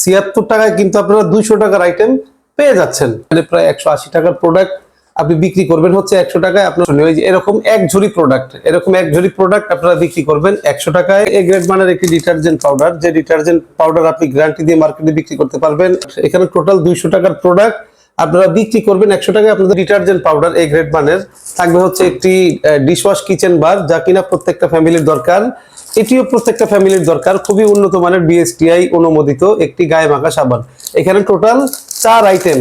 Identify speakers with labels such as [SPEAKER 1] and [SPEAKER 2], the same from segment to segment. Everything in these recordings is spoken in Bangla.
[SPEAKER 1] ছিয়াত্তর টাকায় কিন্তু আপনারা দুইশো টাকার আইটেম পেয়ে যাচ্ছেন। মানে প্রায় একশো আশি টাকার প্রোডাক্ট আপনি বিক্রি করবেন হচ্ছে একশো টাকায় আপনার এরকম এক ঝুড়ি প্রোডাক্ট এরকম এক ঝুড়ি প্রোডাক্ট আপনারা বিক্রি করবেন একশো টাকায়। এ গ্রেড মানের একটি ডিটারজেন্ট পাউডার যে ডিটারজেন্ট পাউডার আপনি গ্যারান্টি দিয়ে মার্কেটে বিক্রি করতে পারবেন। এখানে টোটাল দুইশো টাকার প্রোডাক্ট আপনারা বিক্রি করবেন একশো টাকায় আপনাদের ডিটারজেন্ট পাউডার এ গ্রেড মানের থাকবে হচ্ছে একটি ডিশওয়াশ কিচেন বার যা কিনা প্রত্যেকটা ফ্যামিলির দরকার। এটিও প্রত্যেকটা ফ্যামিলির দরকার। খুবই উন্নত মানের বিএসটিআই অনুমোদিত একটি গায়ে মাখা সাবান। এখানে টোটাল চার আইটেম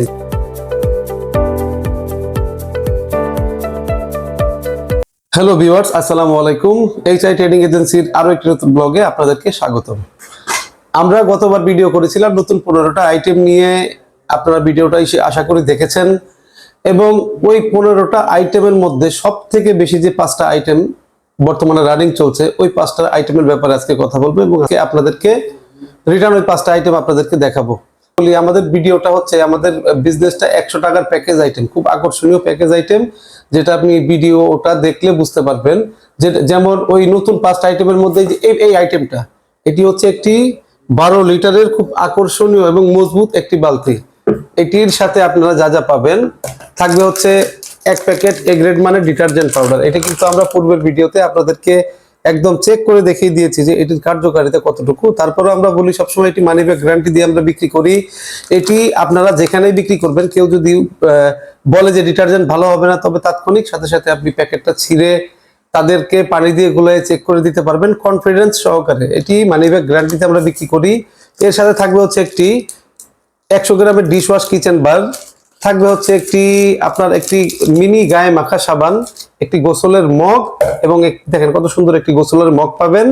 [SPEAKER 1] হ্যালো ভিউয়ার্স আসসালামু আলাইকুম। এইচআই ট্রেডিং এজেন্সির আরও একটি নতুন ব্লগে আপনাদেরকে স্বাগতম। আমরা গতবার ভিডিও করেছিলাম নতুন পনেরোটা আইটেম নিয়ে আপনারা ভিডিওটা এসে আশা করি দেখেছেন। এবং ওই পনেরোটা আইটেমের মধ্যে সব থেকে বেশি যে পাঁচটা আইটেম বর্তমানে রানিং চলছে, ওই পাঁচটা আইটেমের ব্যাপারে আজকে কথা বলব এবং আপনাদেরকে রিটার্ন ওই পাঁচটা আইটেম আপনাদেরকে দেখাবো। বলি, আমাদের ভিডিওটা হচ্ছে আমাদের বিজনেসটা একশো টাকার প্যাকেজ আইটেম খুব আকর্ষণীয় প্যাকেজ আইটেম যেটা আপনি ভিডিওটা দেখলে বুঝতে পারবেন যে যেমন ওই নতুন পাঁচটা আইটেমের মধ্যে এই আইটেমটা এটি হচ্ছে একটি বারো লিটারের খুব আকর্ষণীয় এবং মজবুত একটি বালতি। এটির সাথে আপনারা যা যা পাবেন, থাকবে হচ্ছে এক প্যাকেট এ গ্রেড মানে ডিটারজেন্ট পাউডার এটা কিন্তু আমরা পূর্বের ভিডিওতে আপনাদেরকে একদম চেক করে দেখিয়ে দিয়েছি যে এটির কার্যকারিতা কতটুকু। তারপরে আমরা বলি, সবসময় এটি মানি ব্যাগ গ্যারান্টি দিয়ে আমরা বিক্রি করি। এটি আপনারা যেখানেই বিক্রি করবেন, কেউ যদি বলে যে ডিটারজেন্ট ভালো হবে না, তবে তাৎক্ষণিক সাথে সাথে আপনি প্যাকেটটা ছিঁড়ে তাদেরকে পানি দিয়ে গুলায় চেক করে দিতে পারবেন কনফিডেন্স সহকারে। এটি মানি ব্যাগ গ্যারান্টিতে আমরা বিক্রি করি। এর সাথে থাকবে হচ্ছে একটি একশো গ্রামের ডিশ ওয়াশ কিচেন বার থাকবে হচ্ছে একটি, আপনার একটি মিনি গায়ে মাখা সাবান, একটি গোসলের মগ এবং দেখেন কত সুন্দর একটি গোসলের মগ পাবেন।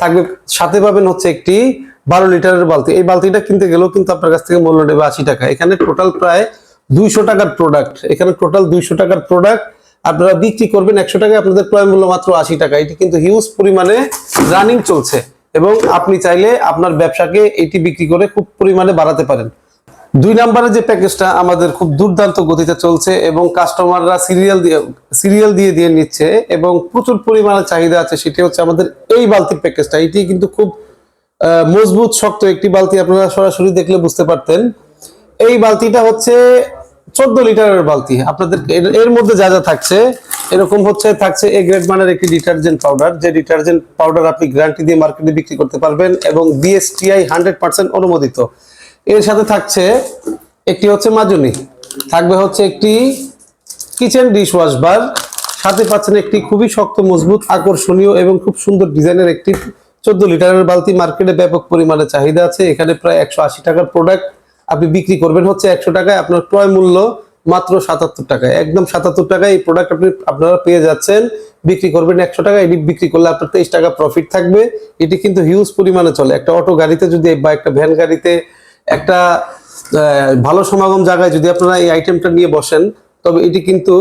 [SPEAKER 1] থাকবে, সাথে পাবেন হচ্ছে একটি বারো লিটারের বালতি। এই বালতিটা কিনতে গেলেও কিন্তু আপনার কাছ থেকে মূল্য নেবে আশি টাকা। এখানে টোটাল প্রায় দুইশো টাকার প্রোডাক্ট এখানে টোটাল দুইশো টাকার প্রোডাক্ট আপনারা বিক্রি করবেন একশো টাকা আপনাদের ক্রয় মূল্য মাত্র আশি টাকা। এটি কিন্তু হিউজ পরিমাণে রানিং চলছে। এবং আপনি চাইলে আপনার ব্যবসাকে এটি বিক্রি করে খুব পরিমাণে বাড়াতে পারেন। দুই নম্বরের যে প্যাকেজটা আমাদের খুব দুর্দান্ত গতিতে চলছে এবং কাস্টমাররা সিরিয়াল দিয়ে সিরিয়াল দিয়ে দিয়ে নিচ্ছে এবং প্রচুর পরিমাণে চাহিদা আছে, সেটি হচ্ছে আমাদের এই বালতির প্যাকেজটা। এটি কিন্তু খুব মজবুত, শক্ত একটি বালতি আপনারা সরাসরি দেখলে বুঝতে পারতেন। এই বালতিটা হচ্ছে চোদ্দ লিটারের বালতি। আপনাদের এর- এর মধ্যে যা যা থাকছে, এরকম হচ্ছে, থাকছে এ গ্রেড মানের একটি ডিটারজেন্ট পাউডার যে ডিটারজেন্ট পাউডার আপনি গ্যারান্টি দিয়ে মার্কেটে বিক্রি করতে পারবেন এবং বিএসটিআই হান্ড্রেড পার্সেন্ট অনুমোদিত। এর সাথে থাকছে একটি হচ্ছে মাজুনি। থাকবে হচ্ছে একটি কিচেন ডিশ ওয়াশ বার সাথে পাচ্ছেন একটি খুবই শক্ত, মজবুত, আকর্ষণীয় এবং খুব সুন্দর ডিজাইনের একটি চোদ্দ লিটারের বালতি। মার্কেটে ব্যাপক পরিমাণে চাহিদা আছে। এখানে প্রায় একশো আশি টাকার প্রোডাক্ট আপনি বিক্রি করবেন। হচ্ছে একশো টাকায় আপনার ক্রয় মূল্য মাত্র সাতাত্তর টাকায়। একদম সাতাত্তর টাকায় এই প্রোডাক্ট আপনি, আপনারা পেয়ে যাচ্ছেন। বিক্রি করবেন একশো টাকা এটি বিক্রি করলে আপনার তেইশ টাকা প্রফিট থাকবে। এটি কিন্তু হিউজ পরিমাণে চলে। একটা অটো গাড়িতে যদি বা একটা ভ্যান গাড়িতে একটা ভালো সমাগম জায়গায় যদি আপনারা এই আইটেমটা নিয়ে বসেন, তবে এটি কিন্তু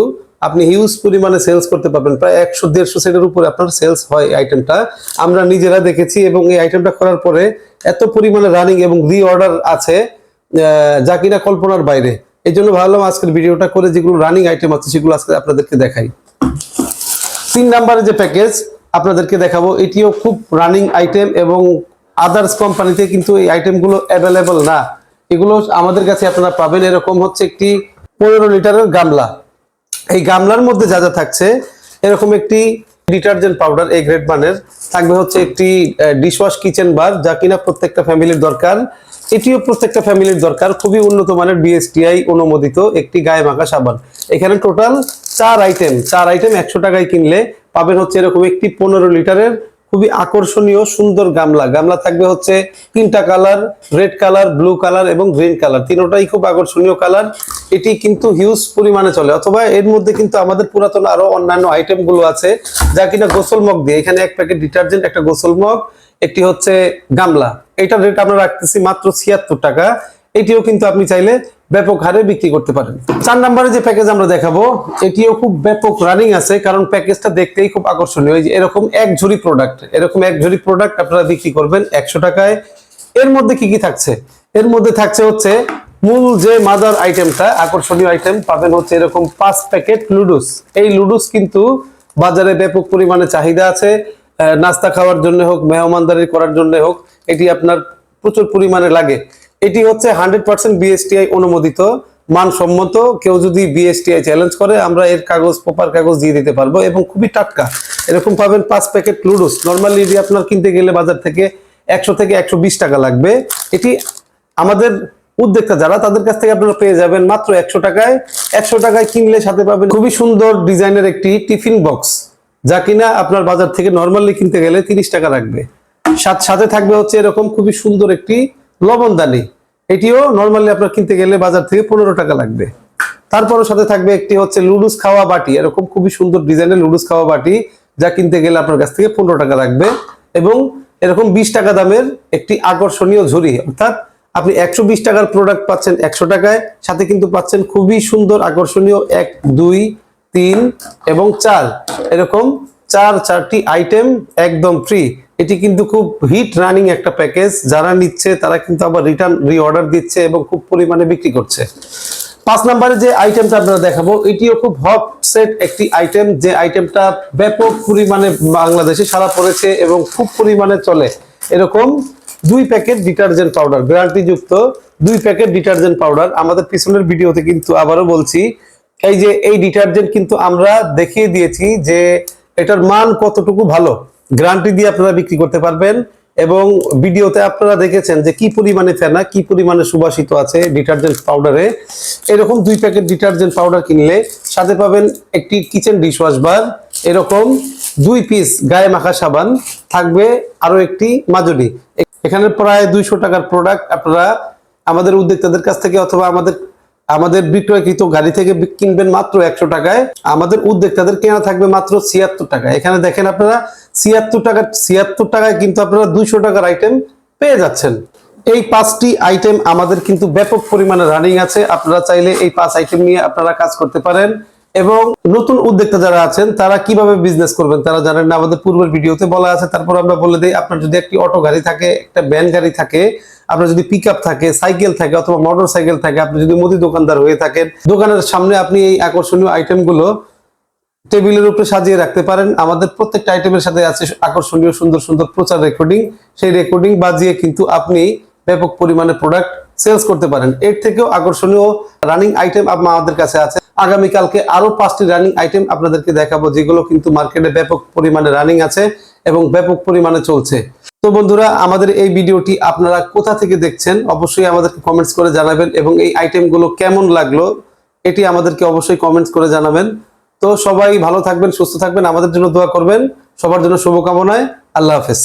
[SPEAKER 1] আপনি হিউজ পরিমাণে সেলস করতে পারবেন। প্রায় একশো, দেড়শো সেটের উপরে আপনার সেলস হয় এই আইটেমটা আমরা নিজেরা দেখেছি এবং এই আইটেমটা করার পরে এত পরিমাণে রানিং এবং রি অর্ডার আছে যা কিনা কল্পনার বাইরে। এই জন্য ভাবলাম আজকের ভিডিওটা করে যেগুলো রানিং আইটেম আছে, সেগুলো আজকে আপনাদেরকে দেখাই। তিন নাম্বারের যে প্যাকেজ আপনাদেরকে দেখাবো, এটিও খুব রানিং আইটেম এবং আদার্স কোম্পানিতে কিন্তু এই আইটেমগুলো অ্যাভেলেবল না। এগুলো আমাদের কাছে আপনারা পাবেন। এরকম হচ্ছে একটি পনেরো লিটারের গামলা। এই গামলার মধ্যে যা যা থাকছে, এরকম একটি ডিটারজেন্ট পাউডার এ গ্রেড মানের। থাকবে হচ্ছে একটি ডিশওয়াশ কিচেন বার যা কিনা প্রত্যেকটা ফ্যামিলির দরকার। এটিও প্রত্যেকটা ফ্যামিলির দরকার। খুবই উন্নত মানের বিএসটিআই অনুমোদিত একটি গায়ে মাখা সাবান। এখানে টোটাল চার আইটেম চার আইটেম একশো টাকায় কিনলে পাবেন হচ্ছে এরকম একটি পনেরো লিটারের খুবই আকর্ষণীয়, সুন্দর গামলা। গামলা থাকবে হচ্ছে তিনটা colour, red colour, blue colour এবং গ্রিন কালার। তিনটাই খুব আকর্ষণীয় কালার। এটি কিন্তু হিউজ পরিমাণে চলে। অথবা এর মধ্যে কিন্তু আমাদের পুরাতন আরও অন্যান্য আইটেমগুলো আছে, যা কিনা গোসল মগ দিয়ে। এখানে এক প্যাকেট ডিটারজেন্ট, একটা গোসল মগ একটি হচ্ছে গামলা। এটার রেট আমরা রাখতেছি মাত্র ছিয়াত্তর টাকা। এটিও কিন্তু আপনি চাইলে ব্যাপক হারে বিক্রি করতে পারেন। চার নম্বরে যে প্যাকেজ আমরা দেখাবো, এটিও খুব ব্যাপক রানিং আছে, কারণ প্যাকেজটা দেখতেই খুব আকর্ষণীয়। এরকম এক ঝুড়ি প্রোডাক্ট এরকম এক ঝুড়ি প্রোডাক্ট আপনারা বিক্রি করবেন একশো টাকায়। এর মধ্যে কি কি থাকছে? এর মধ্যে থাকছে হচ্ছে মূল যে মাদার আইটেমটা আকর্ষণীয় আইটেম পাবেন হচ্ছে এরকম পাঁচ প্যাকেট লুডুস এই লুডুস কিন্তু বাজারে ব্যাপক পরিমাণে চাহিদা আছে। নাস্তা খাওয়ার জন্য হোক, মেহমানদারি করার জন্য হোক, এটি আপনার প্রচুর পরিমাণে লাগে। এটি হচ্ছে হান্ড্রেড পার্সেন্ট বিএসটিআই অনুমোদিত, মানসম্মত। কেউ যদি বিএসটিআই চ্যালেঞ্জ করে, আমরা এর কাগজ প্রপার কাগজ দিয়ে দিতে পারব এবং খুবই টাটকা। এরকম পাবেন পাঁচ প্যাকেট লুডুস নর্মালি যদি আপনার কিনতে গেলে বাজার থেকে একশো থেকে একশো বিশ টাকা লাগবে। এটি আমাদের উদ্যোক্তা যারা, তাদের কাছ থেকে আপনারা পেয়ে যাবেন মাত্র একশো টাকায়। একশো টাকায় কিনলে সাথে পাবেন খুবই সুন্দর ডিজাইনের একটি টিফিন বক্স, যা কিনা আপনার বাজার থেকে নর্মালি কিনতে গেলে তিরিশ টাকা লাগবে। সাথে থাকবে হচ্ছে এরকম খুবই সুন্দর একটি লবণদানি এটিও নর্মালি আপনার কিনতে গেলে বাজার থেকে পনেরো টাকা লাগবে। তারপরও সাথে থাকবে একটি হচ্ছে লুডুস খাওয়া বাটি। এরকম খুবই সুন্দর ডিজাইনের লুডুস খাওয়া বাটি, যা কিনতে গেলে আপনার কাছ থেকে পনেরো টাকা লাগবে এবং এরকম বিশ টাকা দামের একটি আকর্ষণীয় ঝুড়ি। অর্থাৎ আপনি একশো বিশ টাকার প্রোডাক্ট পাচ্ছেন একশো টাকায়, সাথে কিন্তু পাচ্ছেন খুবই সুন্দর আকর্ষণীয় এক, দুই, তিন এবং চার। এরকম চার, চারটি আইটেম একদম ফ্রি এটি কিন্তু খুব হিট রানিং একটা প্যাকেজ যারা নিচ্ছে, তারা কিন্তু আবার রিটার্ন রিঅর্ডার দিচ্ছে এবং খুব পরিমাণে বিক্রি করছে। পাঁচ নম্বরে যে আইটেমটা আপনারা দেখাবো, এটিও খুব হট সেট একটি আইটেম যে আইটেমটা ব্যাপক পরিমাণে বাংলাদেশে সারা পড়েছে এবং খুব পরিমাণে চলে। এরকম দুই প্যাকেট ডিটারজেন্ট পাউডার গ্যারান্টি যুক্ত দুই প্যাকেট ডিটারজেন্ট পাউডার আমাদের পিছনের ভিডিওতে কিন্তু আবারও বলছি, এই যে এই ডিটারজেন্ট কিন্তু আমরা দেখিয়ে দিয়েছি যে এটার মান কতটুকু ভালো। গ্যারান্টি দিয়ে আপনারা বিক্রি করতে পারবেন এবং ভিডিওতে আপনারা দেখেছেন যে কি পরিমাণে ফেনা, কি পরিমাণে সুবাসিত আছে ডিটারজেন্ট পাউডারে। এরকম দুই প্যাকেট ডিটারজেন্ট পাউডার কিনলে সাথে পাবেন একটি কিচেন ডিশওয়াশ বার এরকম দুই পিস গায়ে মাখা সাবান, থাকবে আরও একটি মাজনি এখানে প্রায় দুইশো টাকার প্রোডাক্ট আপনারা আমাদের উদ্যোক্তাদের কাছ থেকে অথবা আমাদের আমাদের বিক্রয়কৃত গাড়ি থেকে কিনবেন মাত্র একশো টাকায়। আমাদের উদ্যোক্তাদের কেনা থাকবে মাত্র ছিয়াত্তর টাকা এখানে দেখেন আপনারা, ছিয়াত্তর টাকা, ছিয়াত্তর টাকায় কিন্তু আপনারা দুইশো টাকার আইটেম পেয়ে যাচ্ছেন। এই পাঁচটি আইটেম আমাদের কিন্তু ব্যাপক পরিমাণে রানিং আছে। আপনারা চাইলে এই পাঁচ আইটেম নিয়ে আপনারা কাজ করতে পারেন। এবং নতুন উদ্যোক্তা যারা আছেন, তারা কীভাবে বিজনেস করবেন তারা জানেন না, আমাদের পূর্বের ভিডিওতে বলা আছে। তারপর আমরা বলে দিই, আপনার যদি একটি অটো গাড়ি থাকে, একটা ভ্যান গাড়ি থাকে, আপনার যদি পিক থাকে সাইকেল থাকে অথবা মোটর সাইকেল থাকে, আপনি যদি মুদি দোকানদার হয়ে থাকেন, দোকানের সামনে আপনি এই আকর্ষণীয় আইটেমগুলো টেবিলের উপরে সাজিয়ে রাখতে পারেন। আমাদের প্রত্যেকটা আইটেমের সাথে আছে আকর্ষণীয় সুন্দর সুন্দর প্রচার রেকর্ডিং সেই রেকর্ডিং বাজিয়ে কিন্তু আপনি ব্যাপক পরিমাণে প্রোডাক্ট সেলস করতে পারেন। এর থেকেও আকর্ষণীয় রানিং আইটেম আমাদের কাছে আছে। আগামীকালকে আরও পাঁচটি রানিং আইটেম আপনাদেরকে দেখাবো, যেগুলো কিন্তু মার্কেটে ব্যাপক পরিমাণে রানিং আছে এবং ব্যাপক পরিমাণে চলছে। তো বন্ধুরা, আমাদের এই ভিডিওটি আপনারা কোথা থেকে দেখছেন অবশ্যই আমাদেরকে কমেন্টস করে জানাবেন এবং এই আইটেমগুলো কেমন লাগল এটি আমাদেরকে অবশ্যই কমেন্টস করে জানাবেন। তো সবাই ভালো থাকবেন, সুস্থ থাকবেন, আমাদের জন্য দোয়া করবেন। সবার জন্য শুভকামনায় আল্লাহ হাফেজ।